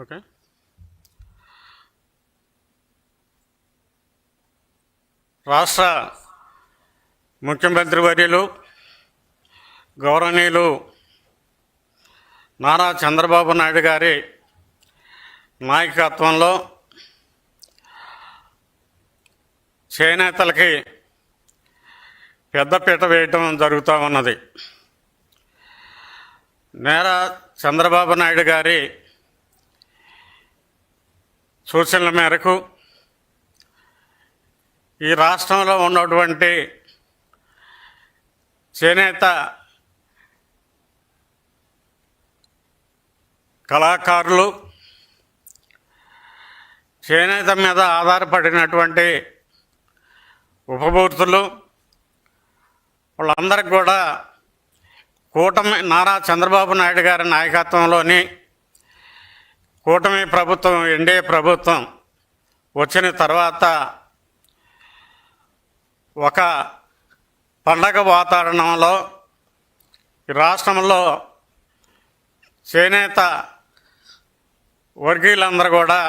Okay. రాష్ట్ర ముఖ్యమంత్రి వర్యులు గౌరవనీయులు నారా చంద్రబాబు నాయుడు గారి నాయకత్వంలో చేనేతలకి పెద్దపీట వేయటం జరుగుతూ ఉన్నది. నేరా చంద్రబాబు నాయుడు గారి సూచనల మేరకు ఈ రాష్ట్రంలో ఉన్నటువంటి చేనేత కళాకారులు చేనేత మీద ఆధారపడినటువంటి ఉపభూతులు వాళ్ళందరికి కూడా కూటమి నారా చంద్రబాబు నాయుడు గారి నాయకత్వంలోని కూటమి ప్రభుత్వం ఎన్డీఏ ప్రభుత్వం వచ్చిన తర్వాత ఒక పండగ వాతావరణంలో ఈ రాష్ట్రంలో చేనేత వర్గీయులందరూ కూడా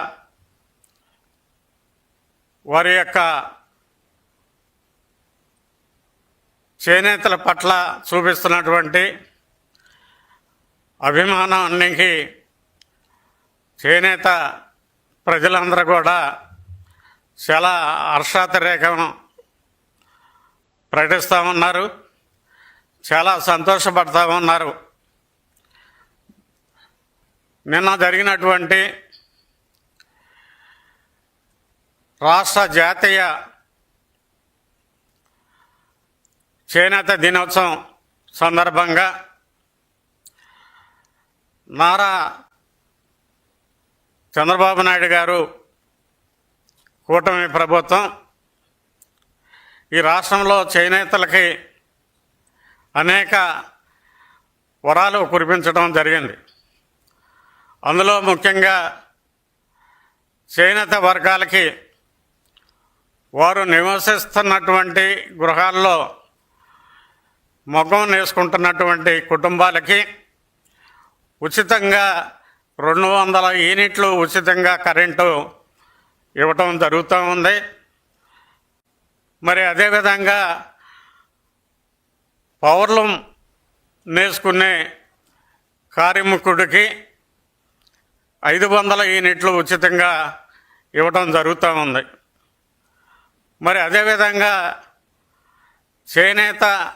వారి యొక్క చేనేతల పట్ల చూపిస్తున్నటువంటి అభిమానానికి చేనేత ప్రజలందరూ కూడా చాలా హర్షాతిరేకం ప్రకటిస్తూ ఉన్నారు. చాలా సంతోషపడతా ఉన్నారు. నిన్న జరిగినటువంటి రాష్ట్ర జాతీయ చేనేత దినోత్సవం సందర్భంగా నారా చంద్రబాబు నాయుడు గారు కూటమి ప్రభుత్వం ఈ రాష్ట్రంలో చేనేతలకి అనేక వరాలు కురిపించడం జరిగింది. అందులో ముఖ్యంగా చేనేత వర్గాలకి వారు నివసిస్తున్నటువంటి గృహాల్లో మగం నేసుకుంటున్నటువంటి కుటుంబాలకి ఉచితంగా రెండు వందల యూనిట్లు ఉచితంగా కరెంటు ఇవ్వటం జరుగుతూ ఉంది. మరి అదేవిధంగా పవర్లూమ్ నేసుకునే కార్మికుడికి ఐదు వందల యూనిట్లు ఉచితంగా ఇవ్వటం జరుగుతూ ఉంది. మరి అదేవిధంగా చేనేత